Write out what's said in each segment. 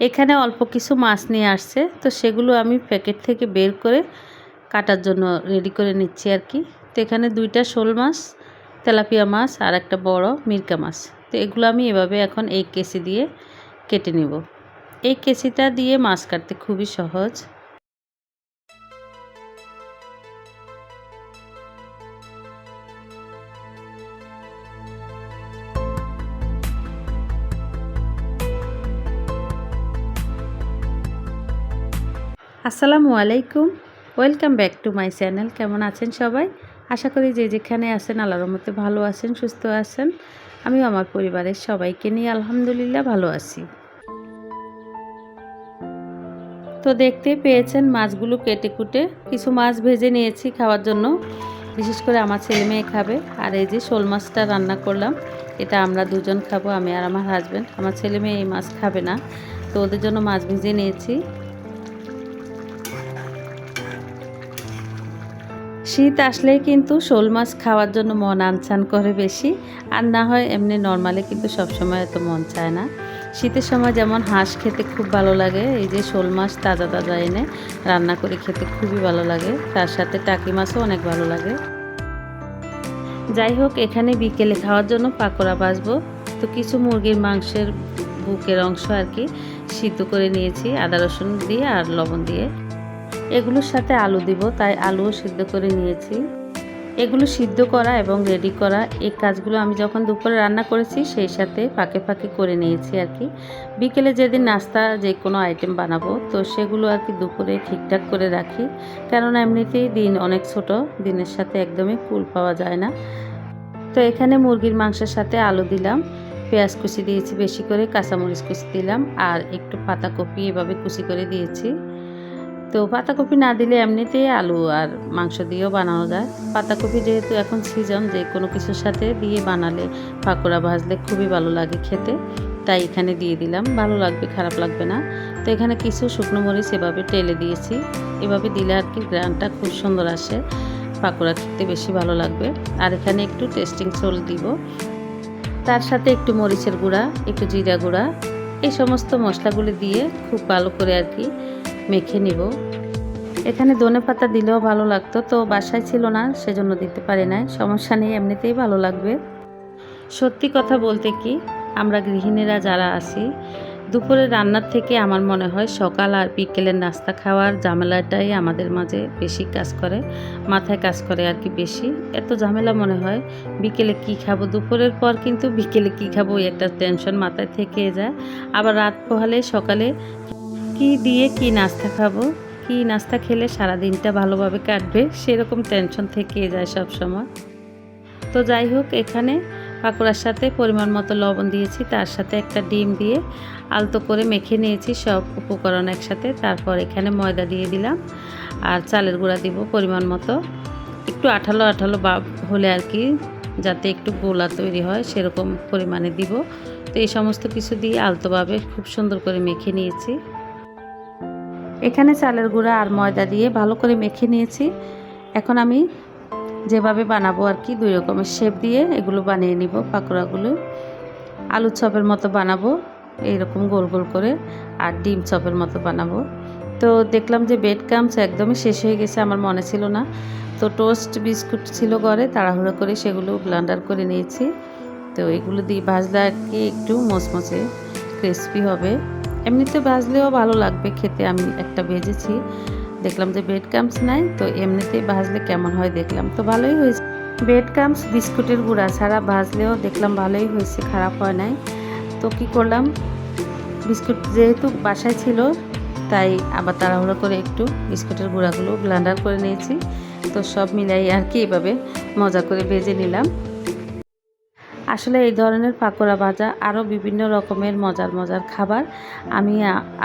এখানে অল্প কিছু মাছ নিয়ে আসছে, তো সেগুলো আমি প্যাকেট থেকে বের করে কাটার জন্য রেডি করে নিচ্ছি আর কি। তো এখানে দুইটা শোল মাছ, তেলাপিয়া মাছ আর একটা বড় মির্কা মাছ। তো এগুলো আমি এভাবে এখন এই কেসি দিয়ে কেটে নেব। এই কেসিটা দিয়ে মাছ কাটতে খুবই সহজ। আসসালামু আলাইকুম। Welcome back to my channel কেমন আছেন সবাই? আশা করি যে যেখানে আছেন, আল্লাহর মধ্যে ভালো আছেন, সুস্থ আছেন। আমিও আমার পরিবারের সবাইকে নিয়ে আলহামদুলিল্লাহ ভালো আছি। তো দেখতে পেয়েছেন মাছগুলো কেটে কুটে। কিছু মাছ ভেজে নিয়েছি খাওয়ার জন্য। বিশেষ করে আমার ছেলে মেয়ে খাবে। আর এই যে শোল মাছটা রান্না করলাম, এটা আমরা দুজন খাব, আমি আর আমার হাজব্যান্ড আমার ছেলে মেয়ে এই মাছ খাবে না। তো ওদের জন্য মাছ ভেজে নিয়েছি। শীত আসলে কিন্তু শোল মাছ খাওয়ার জন্য মন আনছান করে বেশি। আর না হয় এমনি নর্মালি কিন্তু সবসময় এত মন চায় না। শীতের সময় যেমন হাঁস খেতে খুব ভালো লাগে, এই যে শোল মাছ তাজা তাজা এনে রান্না করে খেতে খুবই ভালো লাগে। তার সাথে টাকি মাছও অনেক ভালো লাগে। যাই হোক এখানে বিকেলে খাওয়ার জন্য পাকোড়া বাজবো তো কিছু মুরগির মাংসের বুকের অংশ আর কি সিদ্ধ করে নিয়েছি, আদা রসুন দিয়ে আর লবণ দিয়ে। এগুলোর সাথে আলু দিব, তাই আলুও সিদ্ধ করে নিয়েছি। এগুলো সিদ্ধ করা এবং রেডি করা, এই কাজগুলো আমি যখন দুপুরে রান্না করেছি, সেই সাথে ফাঁকে ফাঁকে করে নিয়েছি আর কি। বিকেলে যেদিন নাস্তা যে কোনো আইটেম বানাবো, তো সেগুলো আর কি দুপুরে ঠিকঠাক করে রাখি। কেননা এমনিতেই দিন অনেক ছোট, দিনের সাথে একদমই কুল পাওয়া যায় না। তো এখানে মুরগির মাংসের সাথে আলু দিলাম, পেঁয়াজ কুচি দিয়েছি বেশি করে, কাঁচামরিচ কুচি দিলাম, আর একটু পাতাকপি এভাবে কুচি করে দিয়েছি। তো পাতাকপি না দিলে এমনিতেই আলু আর মাংস দিয়েও বানানো যায়। পাতাকপি যেহেতু এখন সিজন যে কোনো কিছুর সাথে দিয়ে বানালে পাকোড়া ভাজলে খুবই ভালো লাগে খেতে। তাই এখানে দিয়ে দিলাম। ভালো লাগবে, খারাপ লাগবে না। তো এখানে কিছু শুকনো মরিচ এভাবে টেলে দিয়েছি। এভাবে দিলে আর কি গ্রানটা খুব সুন্দর আসে। পাকোড়া খেতে বেশি ভালো লাগবে। আর এখানে একটু টেস্টিং সোল দিব। তার সাথে একটু মরিচের গুঁড়া, একটু জিরা গুঁড়া, এই সমস্ত মশলাগুলি দিয়ে খুব ভালো করে আর কি মেখে নিব। এখানে ধনে পাতা দিলেও ভালো লাগতো, তো বাসায় ছিল না, সেজন্য দিতে পারি নাই। সমস্যা নেই, এমনিতেই ভালো লাগবে। সত্যি কথা বলতে কি, আমরা গৃহিণীরা যারা আছি, দুপুরে রান্নার থেকে আমার মনে হয় সকাল আর বিকেলের নাস্তা খাওয়ার ঝামেলাটাই আমাদের মাঝে বেশি কাজ করে, মাথায় কাজ করে আর কি বেশি। এত ঝামেলা মনে হয়, বিকেলে কি খাব? দুপুরের পর কিন্তু বিকেলে কি খাব? একটা টেনশন মাথায় থেকে যায়। আবার রাত পোহালে সকালে কি দিয়ে কি নাস্তা খাব? কি নাস্তা খেলে সারা দিনটা ভালোভাবে কাটবে? সেরকম টেনশন থেকে যায় সব সময়। তো যাই হোক, এখানে পাকোড়ার সাথে পরিমাণ মতো লবণ দিয়েছি। তার সাথে একটা ডিম দিয়ে আলতো করে মেখে নিয়েছি সব উপকরণ একসাথে। তারপর এখানে ময়দা দিয়ে দিলাম আর চালের গুঁড়া দিব পরিমাণ মতো। একটু আঠালো আঠালো বা হলে আর কি, যাতে একটু গোলা তৈরি হয়, সেরকম পরিমাণে দিব। তো এই সমস্ত কিছু দিয়ে আলতোভাবে খুব সুন্দর করে মেখে নিয়েছি। এখানে চালের গুঁড়া আর ময়দা দিয়ে ভালো করে মেখে নিয়েছি। এখন আমি যেভাবে বানাবো আর কি, দুই রকমের শেপ দিয়ে এগুলো বানিয়ে নিব, পাকোড়াগুলো। আলু চপের মতো বানাবো এইরকম গোল গোল করে, আর ডিম চপের মতো বানাবো। তো দেখলাম যে বেড কামস একদমই শেষ হয়ে গেছে, আমার মনে ছিল না। তো টোস্ট বিস্কুট ছিল ঘরে, তাড়াহুড়ো করে সেগুলো ব্লান্ডার করে নিয়েছি। তো এগুলো দিয়ে ভাজলে আর কি একটু মচমচে ক্রিসপি হবে। এমনিতে ভাজলেও ভালো লাগবে খেতে। আমি একটা ভেজেছি, দেখলাম যে ব্রেড ক্রামস নাই, তো এমনিতেই ভাজলে কেমন হয় দেখলাম। তো ভালোই হয়েছে। ব্রেড ক্রামস বিস্কুটের গুঁড়া ছাড়া ভাজলেও দেখলাম ভালোই হয়েছে, খারাপ হয় নাই। তো কি করলাম, বিস্কুট যেহেতু বাসায় ছিল, তাই আবার তাড়াহুড়ো করে একটু বিস্কুটের গুঁড়াগুলো ব্লান্ডার করে নিয়েছি। তো সব মিলাই আর কি এভাবে মজা করে ভেজে নিলাম। আসলে এই ধরনের পাকোড়া ভাজা আরও বিভিন্ন রকমের মজার মজার খাবার আমি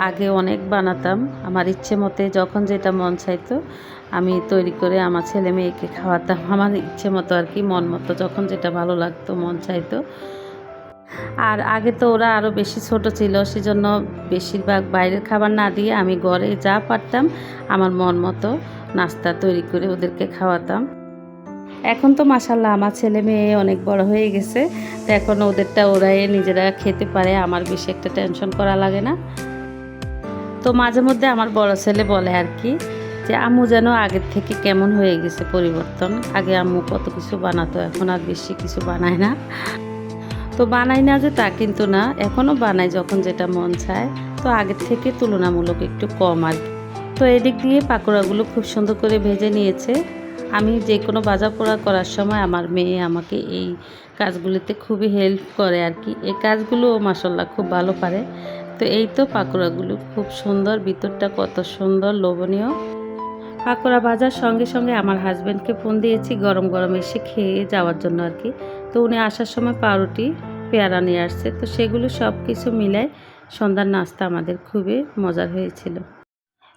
আগে অনেক বানাতাম। আমার ইচ্ছে মতে যখন যেটা মন চাইতো, আমি তৈরি করে আমার ছেলে মেয়েকে খাওয়াতাম। আমার ইচ্ছে মতো আর কি, মন মতো যখন যেটা ভালো লাগতো, মন চাইতো। আর আগে তো ওরা আরও বেশি ছোট ছিল, সেজন্য বেশিরভাগ বাইরের খাবার না দিয়ে আমি ঘরে যা পারতাম, আমার মন মতো নাস্তা তৈরি করে ওদেরকে খাওয়াতাম। এখন তো মাসাল্লাহ আমার ছেলে মেয়ে অনেক বড় হয়ে গেছে, তো এখন ওদেরটা ওরাই নিজেরা খেতে পারে, আমার বেশি একটা টেনশন করা লাগে না। তো মাঝে মধ্যে আমার বড় ছেলে বলে আর কি যে, আম্মু যেন আগের থেকে কেমন হয়ে গেছে পরিবর্তন? আগে আম্মু কত কিছু বানাতো, এখন আর বেশি কিছু বানায় না। তো বানাই না যে তা কিন্তু না এখনও বানাই যখন যেটা মন চায়। তো আগের থেকে তুলনামূলক একটু কম আর তো এদিক দিয়ে পাকোড়াগুলো খুব সুন্দর করে ভেজে নিয়েছে। আমি যে কোনো বাজার পোড়া করার সময় আমার মেয়ে আমাকে এই কাজগুলিতে খুবই হেল্প করে আর কি। এই কাজগুলো মাসাল্লাহ খুব ভালো পারে। তো এই তো পাকোড়াগুলো খুব সুন্দর, ভিতরটা কত সুন্দর, লোভনীয়। পাকোড়া ভাজার সঙ্গে সঙ্গে আমার হাজব্যান্ডকে ফোন দিয়েছি গরম গরম এসে খেয়ে যাওয়ার জন্য আর কি। তো উনি আসার সময় পাউরুটি, পেয়ারা নিয়ে আসছে। তো সেগুলো সব কিছু মিলায় সন্ধ্যার নাস্তা আমাদের খুবই মজার হয়েছিল।